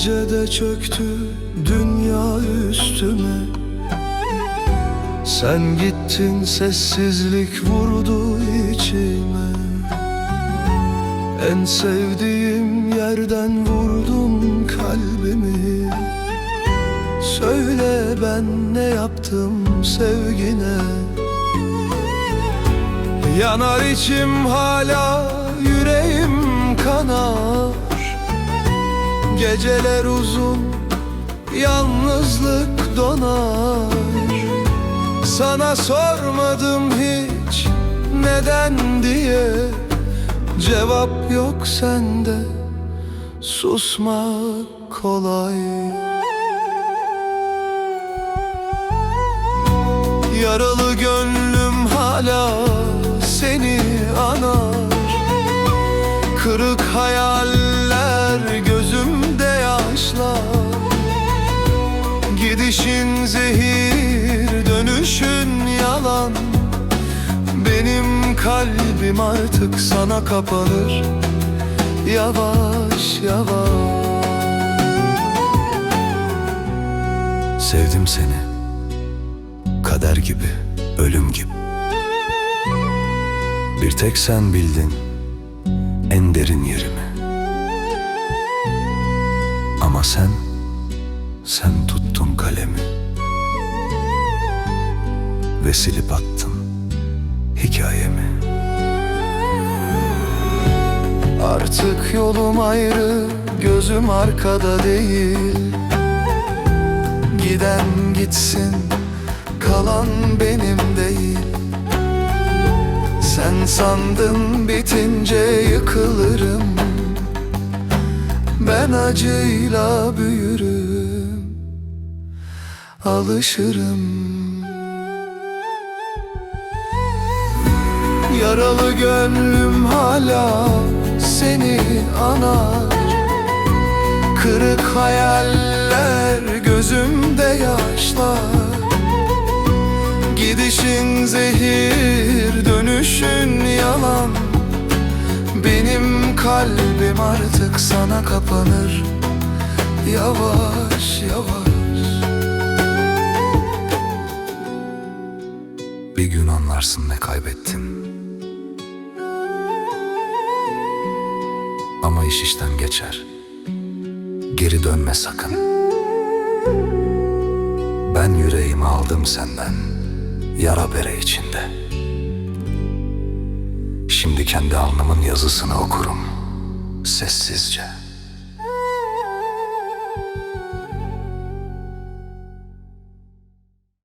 gecede çöktü dünya üstüme. Sen gittin sessizlik vurdu içime. En sevdiğim yerden vurdun kalbimi. Söyle ben ne yaptım sevgine. Yanar içim hala yüreğim kanar Geceler uzun yalnızlık donar. Sana sormadım hiç neden diye. Cevap yok sende susmak kolay. Yaralı gönlüm hala seni anar. Kırık hayaller Gidişin zehir dönüşün yalan. Benim kalbim artık sana kapanır. Yavaş yavaş. Sevdim seni. Kader gibi, ölüm gibi. Bir tek sen bildin en derin yerimi. Ama sen, sen tuttun kalemi. Ve silip attın hikayemi. Artık yolum ayrı, gözüm arkada değil. Giden gitsin, kalan benim değil. Sen sandın bitince yıkılırım. Ben acıyla büyürüm Alışırım. Yaralı gönlüm hala seni anar. Kırık hayaller gözümde yaşlar. Gidişin zehir dönüşün yalan. Benim kalbim artık sana kapanır. Yavaş yavaş Bir gün anlarsın ne kaybettin. Ama iş işten geçer. Geri dönme sakın. Ben yüreğimi aldım senden Yara bere içinde. Şimdi kendi alnımın yazısını okurum Sessizce